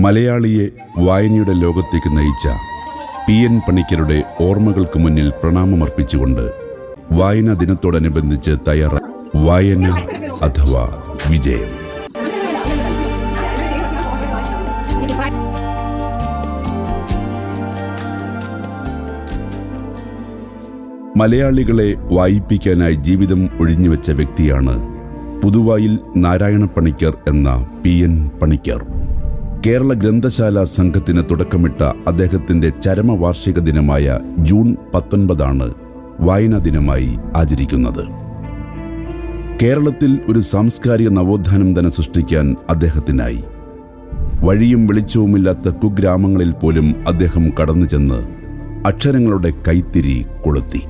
മലയാളിയെ വായനയുടെ ലോകത്തേക്ക് നയിച്ച പി എൻ പണിക്കരുടെ ഓർമ്മകൾക്ക് മുന്നിൽ പ്രണാമമർപ്പിച്ചുകൊണ്ട് വായനാ ദിനത്തോടനുബന്ധിച്ച് തയ്യാറ വായന അഥവാ വിജയം. മലയാളികളെ വായിപ്പിക്കാനായി ജീവിതം ഒഴിഞ്ഞുവെച്ച വ്യക്തിയാണ് പുതുവായിൽ നാരായണ പണിക്കർ എന്ന പി എൻ പണിക്കർ. കേരള ഗ്രന്ഥശാല സംഘത്തിന് തുടക്കമിട്ട അദ്ദേഹത്തിന്റെ ചരമവാർഷിക ദിനമായ ജൂൺ പത്തൊൻപതാണ് വായനാ ദിനമായി ആചരിക്കുന്നത്. കേരളത്തിൽ ഒരു സാംസ്കാരിക നവോത്ഥാനം തന്നെ സൃഷ്ടിക്കാൻ അദ്ദേഹത്തിനായി. വഴിയും വെളിച്ചവുമില്ലാത്ത കുഗ്രാമങ്ങളിൽ പോലും അദ്ദേഹം കടന്നു ചെന്ന് അക്ഷരങ്ങളുടെ കൈത്തിരി കൊളുത്തി.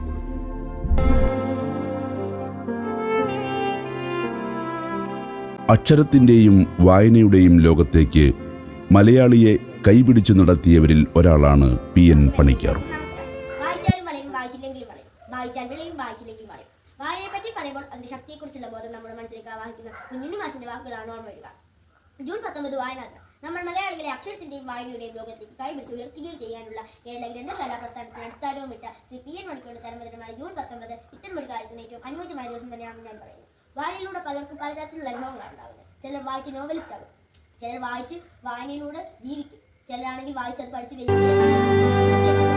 അക്ഷരത്തിന്റെയും വായനയുടെയും ലോകത്തേക്ക് മലയാളിയെ കൈപിടിച്ചു നടത്തിയവരിൽ ഒരാളാണ് പി എൻ പണിക്കർ. വളരും പറയുമ്പോൾ ശക്തിയെക്കുറിച്ചുള്ള ബോധം നമ്മുടെ കുഞ്ഞിനി മാഷിന്റെ വാക്കുകളാണ് ജൂൺ പത്തൊമ്പത് വായനാ നമ്മൾ മലയാളികളെ അക്ഷരത്തിന്റെയും വായനയുടെയും ലോകത്തേക്ക് കൈപിടിച്ച് ഉയർത്തുകയും ചെയ്യാനുള്ള കേരള ഗ്രന്ഥശാല പ്രസ്ഥാനത്തിന് അടിസ്ഥാനവും ഇട്ട ശ്രീ പി എൻ മണിക്കയുടെ ചരമദിനമായ ജൂൺ പത്തൊമ്പത് ഇത്തരമൊരു കാര്യത്തിന് ഏറ്റവും അനുയോജ്യമായ ദിവസം തന്നെയാണെന്ന് ഞാൻ പറയുന്നു. വായനയിലൂടെ പലർക്കും പലതരത്തിലുള്ള അനുഭവങ്ങളാണ് ഉണ്ടാകുന്നത്. ചിലർ വായിച്ച് നോവലിസ്റ്റ് ആകും ചിലർ വായിച്ച് വായനയിലൂടെ ജീവിക്കും. ചിലരാണെങ്കിൽ വായിച്ചത് പഠിച്ച് വലിയ